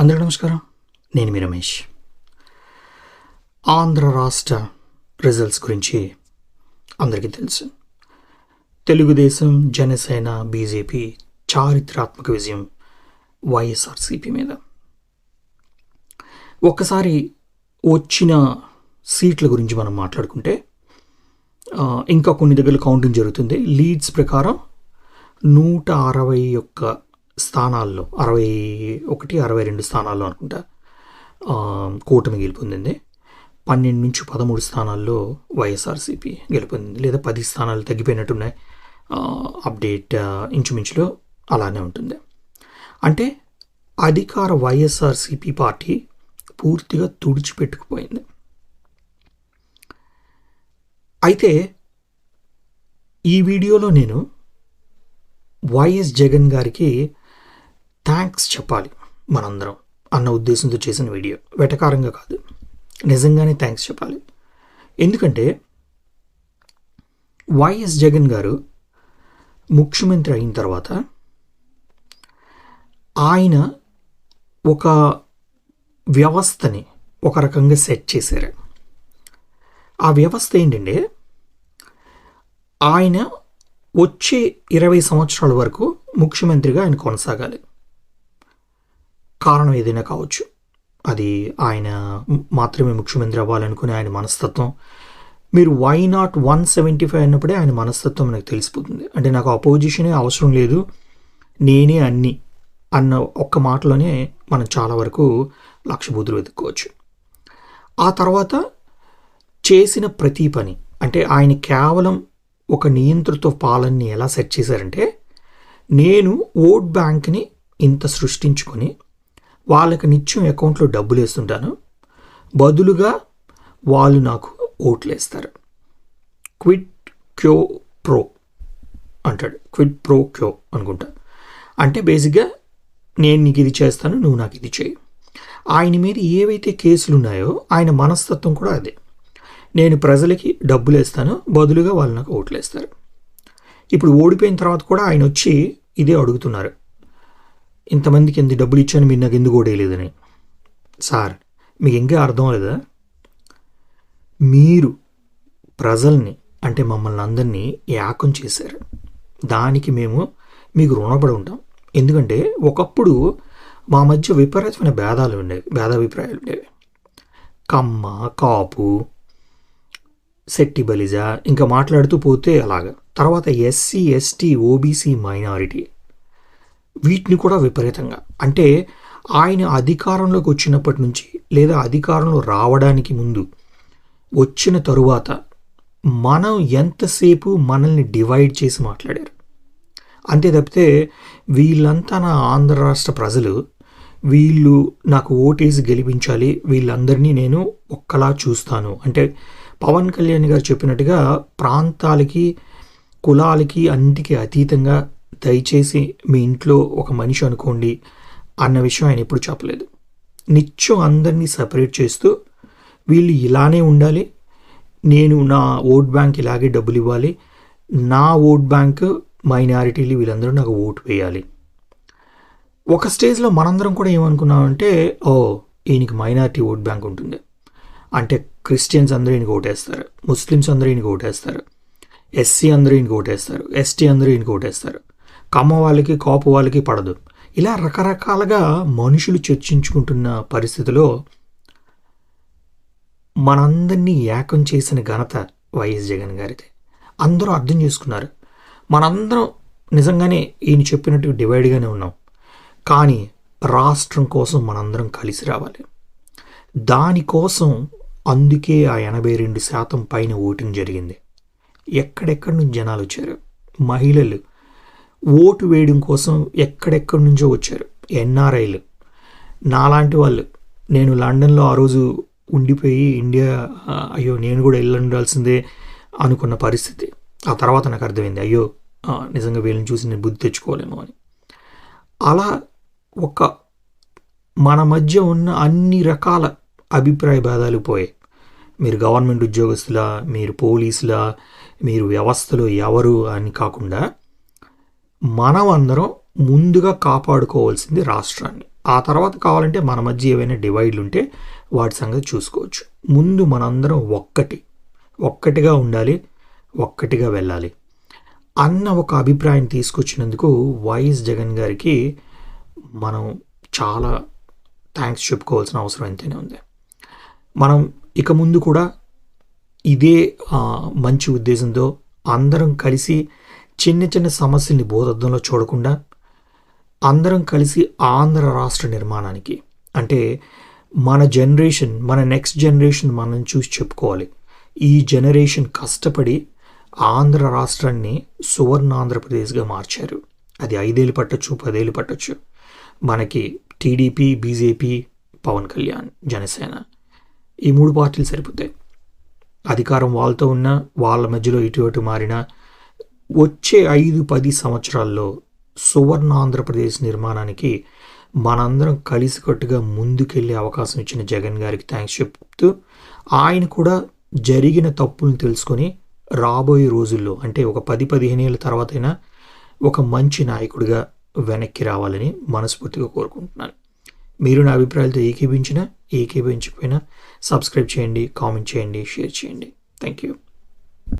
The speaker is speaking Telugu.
అందరూ నమస్కారం. నేను మీ రమేష్. ఆంధ్ర రాష్ట్ర రిజల్ట్స్ గురించి అందరికీ తెలుసు. తెలుగుదేశం జనసేన బీజేపీ చారిత్రాత్మక విజయం వైఎస్ఆర్సీపీ మీద. ఒక్కసారి వచ్చిన సీట్ల గురించి మనం మాట్లాడుకుంటే ఇంకా కొన్ని దగ్గర కౌంటింగ్ జరుగుతుంది. లీడ్స్ ప్రకారం నూట అరవై ఒక్క స్థానాల్లో అరవై ఒకటి అరవై రెండు స్థానాల్లో అనుకుంటా కూటమి గెలుపొందింది. పన్నెండు నుంచి పదమూడు స్థానాల్లో వైఎస్ఆర్సీపీ గెలుపొందింది. లేదా పది స్థానాలు తగ్గిపోయినట్టున్నాయి. అప్డేట్ ఇంచుమించులో అలానే ఉంటుంది. అంటే అధికార వైఎస్ఆర్సీపీ పార్టీ పూర్తిగా తుడిచిపెట్టుకుపోయింది. అయితే ఈ వీడియోలో నేను వైఎస్ జగన్ గారికి థ్యాంక్స్ చెప్పాలి మనందరం అన్న ఉద్దేశంతో చేసిన వీడియో. వెటకారంగా కాదు. నిజంగానే థ్యాంక్స్ చెప్పాలి. ఎందుకంటే వైఎస్ జగన్ గారు ముఖ్యమంత్రి అయిన తర్వాత ఆయన ఒక వ్యవస్థని ఒక రకంగా సెట్ చేశారు. ఆ వ్యవస్థ ఏంటంటే ఆయన వచ్చే ఇరవై సంవత్సరాల వరకు ముఖ్యమంత్రిగా ఆయన కొనసాగాలి. కారణం ఏదైనా కావచ్చు. అది ఆయన మాత్రమే ముఖ్యమంత్రి అవ్వాలనుకునే ఆయన మనస్తత్వం. మీరు why not one seventy five అన్నప్పుడే ఆయన మనస్తత్వం నాకు తెలిసిపోతుంది. అంటే నాకు అపోజిషనే అవసరం లేదు. నేనే అన్ని అన్న ఒక్క మాటలోనే మనం చాలా వరకు లక్షబూతులు వెతుక్కోవచ్చు. ఆ తర్వాత చేసిన ప్రతి పని అంటే ఆయన కేవలం ఒక నియంతృత్వ పాలనని ఎలా సెట్ చేశారంటే నేను ఓట్ బ్యాంక్ని ఇంత సృష్టించుకొని వాళ్ళకి నిత్యం అకౌంట్లో డబ్బులు వేస్తుంటాను. బదులుగా వాళ్ళు నాకు ఓట్లు వేస్తారు. క్విట్ క్యో ప్రో అంటాడు. క్విట్ ప్రో క్యో అనుకుంటా. అంటే బేసిక్గా నేను నీకు ఇది చేస్తాను నువ్వు నాకు ఇది చేయి. ఆయన మీద ఏవైతే కేసులు ఉన్నాయో ఆయన మనస్తత్వం కూడా అదే. నేను ప్రజలకి డబ్బులు వేస్తాను బదులుగా వాళ్ళు నాకు ఓట్లు వేస్తారు. ఇప్పుడు ఓడిపోయిన తర్వాత కూడా ఆయన వచ్చి ఇదే అడుగుతున్నారు. ఇంతమందికి ఎంత డబ్బులు ఇచ్చాను మీరు నాకు ఎందుకు ఓడేయలేదని సార్ మీకు ఇంకా అర్థం లేదా? మీరు ప్రజల్ని అంటే మమ్మల్ని అందరినీ ఏకం చేశారు. దానికి మేము మీకు రుణపడి ఉంటాం. ఎందుకంటే ఒకప్పుడు మా మధ్య విపరీతమైన భేదాలు ఉండేవి భేదాభిప్రాయాలు ఉండేవి. కమ్మ కాపు శెట్టి బలిజ ఇంకా మాట్లాడుతూ పోతే అలాగా. తర్వాత ఎస్సీ ఎస్టీ ఓబీసీ మైనారిటీ. వీటిని కూడా విపరీతంగా. అంటే ఆయన అధికారంలోకి వచ్చినప్పటి నుంచి లేదా అధికారంలో రావడానికి ముందు వచ్చిన తరువాత మనం ఎంతసేపు మనల్ని డివైడ్ చేసి మాట్లాడారు? అంతే తప్పితే వీళ్ళంతా నా ఆంధ్ర రాష్ట్ర ప్రజలు వీళ్ళు నాకు ఓటేసి గెలిపించాలి వీళ్ళందరినీ నేను ఒక్కలా చూస్తాను. అంటే పవన్ కళ్యాణ్ గారు చెప్పినట్టుగా ప్రాంతాలకి కులాలకి అన్నిటికీ అతీతంగా దయచేసి మీ ఇంట్లో ఒక మనిషి అనుకోండి అన్న విషయం ఆయన ఎప్పుడు చెప్పలేదు. నిత్యం అందరినీ సపరేట్ చేస్తూ వీళ్ళు ఇలానే ఉండాలి నేను నా ఓట్ బ్యాంక్ ఇలాగే డబ్బులు ఇవ్వాలి నా ఓట్ బ్యాంక్ మైనారిటీలు వీళ్ళందరూ నాకు ఓటు వేయాలి. ఒక స్టేజ్లో మనందరం కూడా ఏమనుకున్నామంటే ఓ ఈయనకి మైనారిటీ ఓట్ బ్యాంక్ ఉంటుంది. అంటే క్రిస్టియన్స్ అందరూ ఈయనకి ఓటేస్తారు ముస్లిమ్స్ అందరూ ఈయనకి ఓటేస్తారు ఎస్సీ అందరూ ఈయనకి ఓటేస్తారు ఎస్టీ అందరూ ఈయనకి ఓటేస్తారు. కమ్మ వాళ్ళకి కాపు వాళ్ళకి పడదు. ఇలా రకరకాలుగా మనుషులు చర్చించుకుంటున్న పరిస్థితిలో మనందరినీ ఏకం చేసిన ఘనత వైఎస్ జగన్ గారిది. అందరూ అర్థం చేసుకున్నారు. మనందరం నిజంగానే ఈయన చెప్పినట్టు డివైడ్గానే ఉన్నాం. కానీ రాష్ట్రం కోసం మనందరం కలిసి రావాలి. దానికోసం అందుకే ఆ ఎనభై రెండు శాతం పైన ఓటింగ్ జరిగింది. ఎక్కడెక్కడి నుంచి జనాలు వచ్చారు? మహిళలు. ఓటు వేయడం కోసం ఎక్కడెక్కడి నుంచో వచ్చారు. ఎన్ఆర్ఐలు. నాలాంటి వాళ్ళు. నేను లండన్లో ఆ రోజు ఉండిపోయి ఇండియా అయ్యో నేను కూడా వెళ్ళి ఉండాల్సిందే అనుకున్న పరిస్థితి. ఆ తర్వాత నాకు అర్థమైంది అయ్యో నిజంగా వీళ్ళని చూసి నేను బుద్ధి తెచ్చుకోలేము అని. అలా ఒక మన మధ్య ఉన్న అన్ని రకాల అభిప్రాయ భేదాలు పోయాయి. మీరు గవర్నమెంట్ ఉద్యోగస్తులా మీరు పోలీసులా మీరు వ్యవస్థలో ఎవరు అని కాకుండా మనం అందరం ముందుగా కాపాడుకోవాల్సింది రాష్ట్రాన్ని. ఆ తర్వాత కావాలంటే మన మధ్య ఏవైనా డివైడ్లు ఉంటే వాటి సంగతి చూసుకోవచ్చు. ముందు మనందరం ఒక్కటి ఒక్కటిగా ఉండాలి ఒక్కటిగా వెళ్ళాలి. అన్న ఒక అభిప్రాయం తీసుకొచ్చినందుకు వైఎస్ జగన్ గారికి మనం చాలా థ్యాంక్స్ చెప్పుకోవాల్సిన అవసరం ఎంతైనా ఉంది. మనం ఇక ముందు కూడా ఇదే మంచి ఉద్దేశంతో అందరం కలిసి చిన్న చిన్న సమస్యల్ని భూతద్దంలో చూడకుండా అందరం కలిసి ఆంధ్ర రాష్ట్ర నిర్మాణానికి అంటే మన జనరేషన్ మన నెక్స్ట్ జనరేషన్ మనం చూసి చెప్పుకోవాలి. ఈ జనరేషన్ కష్టపడి ఆంధ్ర రాష్ట్రాన్ని సువర్ణ ఆంధ్రప్రదేశ్గా మార్చారు. అది ఐదేళ్ళు పట్టొచ్చు పదేళ్ళు పట్టచ్చు. మనకి టీడీపీ బీజేపీ పవన్ కళ్యాణ్ జనసేన ఈ మూడు పార్టీలు సరిపోతాయి. అధికారం వాళ్ళతో ఉన్న వాళ్ళ మధ్యలో ఇటు అటు మారినా వచ్చే ఐదు పది సంవత్సరాల్లో సువర్ణ ఆంధ్రప్రదేశ్ నిర్మాణానికి మనందరం కలిసికట్టుగా ముందుకెళ్ళే అవకాశం ఇచ్చిన జగన్ గారికి థ్యాంక్స్ చెప్తూ ఆయన కూడా జరిగిన తప్పులను తెలుసుకొని రాబోయే రోజుల్లో అంటే ఒక పది పదిహేను ఏళ్ళ తర్వాతైనా ఒక మంచి నాయకుడిగా వెనక్కి రావాలని మనస్ఫూర్తిగా కోరుకుంటున్నాను. మీరు నా అభిప్రాయాలతో ఏకీభించినా ఏకీభించకపోయినా సబ్స్క్రైబ్ చేయండి కామెంట్ చేయండి షేర్ చేయండి. Thank you